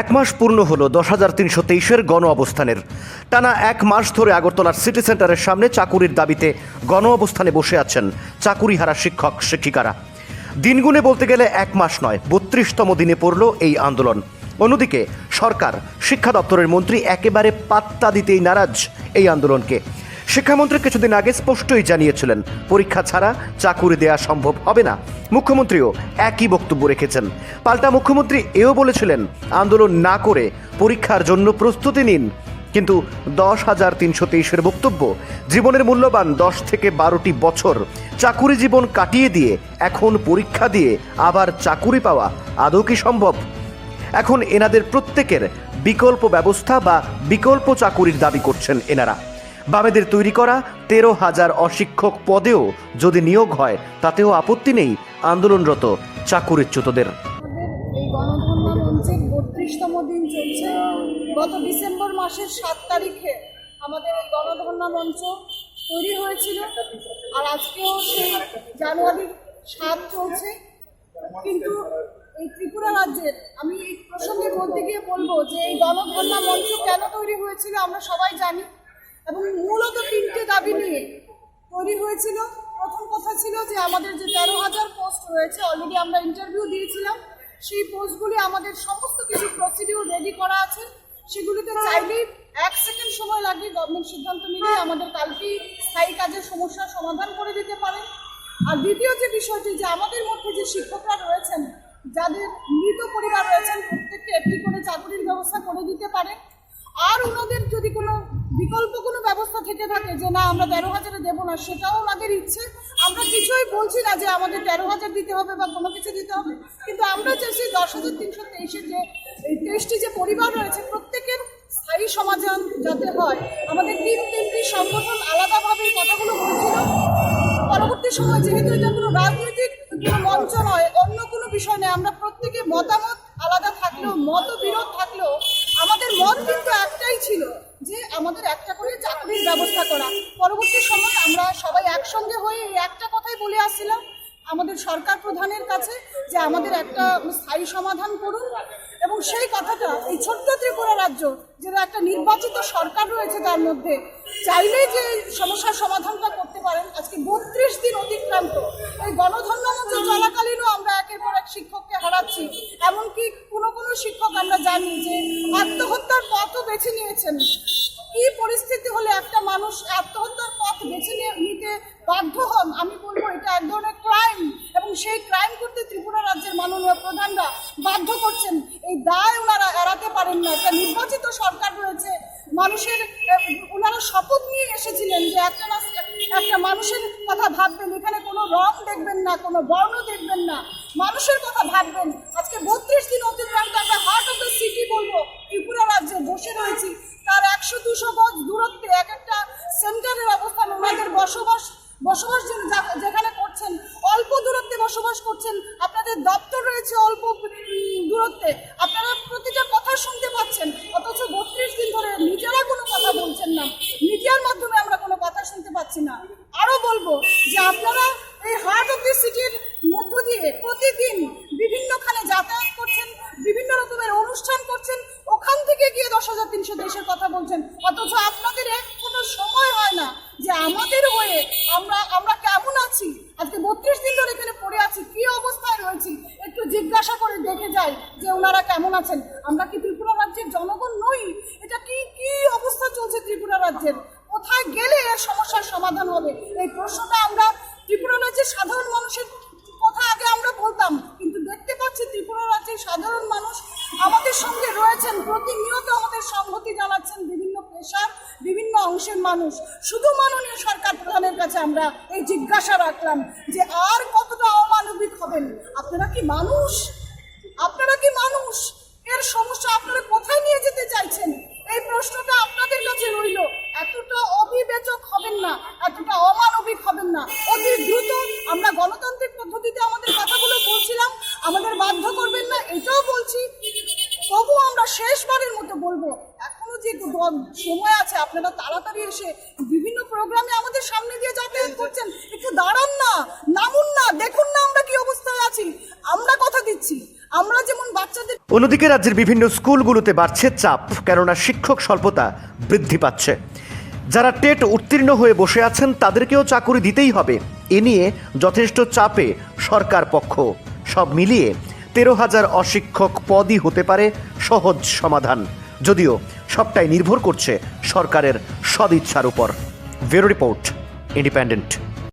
এক মাস পূর্ণ হলো দশ হাজার তিনশো তেইশের গণ অবস্থানের টানা এক মাস ধরে আগরতলার সিটি সেন্টারের সামনে চাকুরির দাবিতে গণ অবস্থানে বসে আছেন চাকুরিহারা শিক্ষক, শিক্ষিকারা। দিনগুণে বলতে গেলে এক মাস নয়, বত্রিশতম দিনে পড়ল এই আন্দোলন। অন্যদিকে সরকার, শিক্ষা দপ্তরের মন্ত্রী একেবারে পাত্তা দিতেই নারাজ এই আন্দোলনকে। শিক্ষামন্ত্রী কিছুদিন আগে স্পষ্টই জানিয়েছিলেন, পরীক্ষা ছাড়া চাকুরি দেয়া সম্ভব হবে না। মুখ্যমন্ত্রীও একই বক্তব্য রেখেছেন। পাল্টা মুখ্যমন্ত্রী এও বলেছিলেন, আন্দোলন না করে পরীক্ষার জন্য প্রস্তুতি নিন। কিন্তু দশ হাজার তিনশো তেইশের বক্তব্য, জীবনের মূল্যবান দশ থেকে বারোটি বছর চাকুরি জীবন কাটিয়ে দিয়ে, এখন পরীক্ষা দিয়ে আবার চাকুরি পাওয়া আদৌ কি সম্ভব? এখন এনাদের প্রত্যেকের বিকল্প ব্যবস্থা বা বিকল্প চাকুরির দাবি করছেন এনারা। বামেদের তৈরি করা তেরো হাজার অশিক্ষক পদেও যদি নিয়োগ হয়, তাতেও আপত্তি নেই আন্দোলনরত চাকুরিচ্যুতদের। মঞ্চের বত্রিশতম দিন চলছে। গত ডিসেম্বর মাসের সাত তারিখে আমাদের এই গণধর্মা মঞ্চ তৈরি হয়েছিল। আর আজকেও সেই জানুয়ারির সাত চলছে। কিন্তু এই ত্রিপুরা রাজ্যের, আমি এই প্রসঙ্গে বলতে গিয়ে বলব যে এই গণধর্মা মঞ্চ কেন তৈরি হয়েছিল আমরা সবাই জানি। এবং মূলত তিনটে দাবি নিয়ে তৈরি হয়েছিল। প্রথম কথা ছিল যে আমাদের যে তেরো হাজার পোস্ট রয়েছে অলরেডি আমরা ইন্টারভিউ দিয়েছিলাম। সেই পোস্টগুলি আমাদের সমস্ত কিছু প্রসিডিউর রেডি করা আছে। সেগুলিতে চাইলেই এক সেকেন্ড সময় লাগে গভর্নমেন্ট সিদ্ধান্ত নিলে আমাদের কালকেই স্থায়ী কাজের সমস্যার সমাধান করে দিতে পারে। আর দ্বিতীয় যে বিষয়টি, যে আমাদের মধ্যে যে শিক্ষকরা রয়েছেন, যাদের মৃত পরিবার রয়েছেন, প্রত্যেককে একটি করে চাকরির ব্যবস্থা করে দিতে পারে। আর ওনাদের যদি কোনো বিকল্প কোনো ব্যবস্থা থেকে থাকে যে না, আমরা তেরো হাজারে দেবো না, সেটাও ওনাদের ইচ্ছে। আমরা কিছুই বলছি না যে আমাদের তেরো হাজার দিতে হবে বা কোনো কিছু দিতে হবে। কিন্তু আমরা চাইছি দশ হাজার তিনশো তেইশে যে তেইশটি যে পরিবার রয়েছে, প্রত্যেকের স্থায়ী সমাধান যাতে হয়। আমাদের তিন তিনটি সংগঠন আলাদাভাবে কথাগুলো বলছিল। পরবর্তী সময় যেহেতু এটা কোনো রাজনৈতিক কোনো মঞ্চ নয়, অন্য কোনো বিষয় নয়, আমরা প্রত্যেকে মতামত আলাদা থাকলেও, মতবিরোধ থাকলেও, আমাদের মত কিন্তু একটাই ছিল যে আমাদের একটা করে চাকরির ব্যবস্থা করা। পরবর্তী সময় আমরা সবাই একসঙ্গে হয়ে এই একটা কথাই বলে আসছিলাম আমাদের সরকার প্রধানের কাছে যে আমাদের একটা স্থায়ী সমাধান করুন এবং সেই কথাটা এই ছোট্ট ত্রিপুরা রাজ্য যেটা একটা নির্বাচিত সরকার রয়েছে তার মধ্যে চাইলেই যে এই সমস্যার সমাধানটা করতে পারেন, আজকে বত্রিশ দিন অতিক্রান্ত। এই গণধর্ম চলাকালীনও আমরা একের পর এক শিক্ষককে হারাচ্ছি এমনকি কোনো কোনো শিক্ষক আমরা জানি যে আত্মহত্যার পথও বেছে নিয়েছেন। কি পরিস্থিতি হলে একটা মানুষ আত্মহত্যার পথ বেছে নিতে বাধ্য হন? আমি বলব, এটা এক ধরনের ক্রাইম এবং সেই ক্রাইম করতে ত্রিপুরা রাজ্যের মাননীয় প্রধানরা বাধ্য করছেন। এই দায় ওনারা এড়াতে পারেন না। একটা নির্বাচিত সরকার রয়েছে, মানুষের ওনারা শপথ নিয়ে এসেছিলেন যে একটা একটা মানুষের কথা ভাববেন। এখানে কোনো রং দেখবেন না, কোনো বর্ণ দেখবেন না। মানুষের কথা ভাববেন। আজকে বত্রিশ দিন অতিক্রান্ত আমরা হার্ট অফ দ্য সিটি বলব, ত্রিপুরা রাজ্যে বসে রয়েছি। তার একশো দুশো গজ দূরত্বে এক একটা সেন্টারের অবস্থান ওনাদের বসবাস বসবাস যেখানে করছেন, অল্প দূরত্বে বসবাস করছেন, আপনাদের দপ্তর রয়েছে অল্প দূরত্বে। আপনারা প্রতিটা কথা শুনতে পাচ্ছেন, অথচ বত্রিশ দিন ধরে নিজেরা কোনো কথা বলছেন না। মিডিয়ার মাধ্যমে আমরা কোনো কথা শুনতে পাচ্ছি না। আরও বলব যে আপনারা এই হার্ট অফ দি সিটির প্রতিদিন বিভিন্নখানে যাতায়াত করছেন, বিভিন্ন রকমের অনুষ্ঠান করছেন, ওখান থেকে গিয়ে দশ হাজার তিনশো দেশের কথা বলছেন। অথচ আপনাদের কোনো সময় হয় না যে আমাদের হয়ে আমরা আমরা কেমন আছি? আজকে বত্রিশ দিন ধরে এখানে পড়ে আছি, কি অবস্থায় রয়েছি? একটু জিজ্ঞাসা করে দেখে যাই যে ওনারা কেমন আছেন। আমরা কি ত্রিপুরা রাজ্যের জনগণ নই এটা কি কি অবস্থা চলছে ত্রিপুরা রাজ্যের কোথায় গেলে এর সমস্যার সমাধান হবে এই প্রশ্নটা আমরা ত্রিপুরা রাজ্যের সাধারণ মানুষের কথা আগে আমরা বলতাম কিন্তু দেখতে পাচ্ছি ত্রিপুরা রাজ্যের সাধারণ মানুষ আমাদের রয়েছেন প্রতিনিয়ত আমাদের সংহতি জানাচ্ছেন বিভিন্ন পেশার, বিভিন্ন অংশের মানুষ। শুধু মাননীয় সরকার প্রধানের কাছে আমরা এই জিজ্ঞাসা রাখলাম যে আর কতটা অমানবিক হবেন? আপনারা কি মানুষ? আপনারা কি মানুষ? এর সমস্যা আপনারা কোথায় নিয়ে যেতে চাইছেন? এই প্রশ্নটা আপনাদের কাছে রইল। এতটা অবিবেচক হবেন না, এতটা অমানবিক হবেন না। অতি দ্রুত আমরা গণতান্ত্রিক পদ্ধতিতে আমাদের কথাগুলো বলছিলাম, আমাদের বাধ্য করবেন না, এটাও বলছি। তবু আমরা শেষবারের মতো বলব, এখনও যে সময় আছে, আপনারা তাড়াতাড়ি এসে বিভিন্ন প্রোগ্রামে আমাদের সামনে দিয়ে যাতায়াত করছেন, একটু দাঁড়ান না, নামুন না, দেখুন না আমরা কি অবস্থায় আছি, আমরা কথা দিচ্ছি, আমরা যেমন বাচ্চাদের অন্যদিকে রাজ্যের বিভিন্ন স্কুলগুলোতে বাড়ছে চাপ, কেননা শিক্ষক স্বল্পতা বৃদ্ধি পাচ্ছে। যারা টেট উত্তীর্ণ হয়ে বসে আছেন, তাদেরকেও চাকুরি দিতেই হবে। এ নিয়ে যথেষ্ট চাপে সরকার পক্ষ। সব মিলিয়ে তেরো হাজার অশিক্ষক পদই হতে পারে সহজ সমাধান। যদিও সবটাই নির্ভর করছে সরকারের সদিচ্ছার উপর। ভেরো রিপোর্ট, ইন্ডিপেন্ডেন্ট।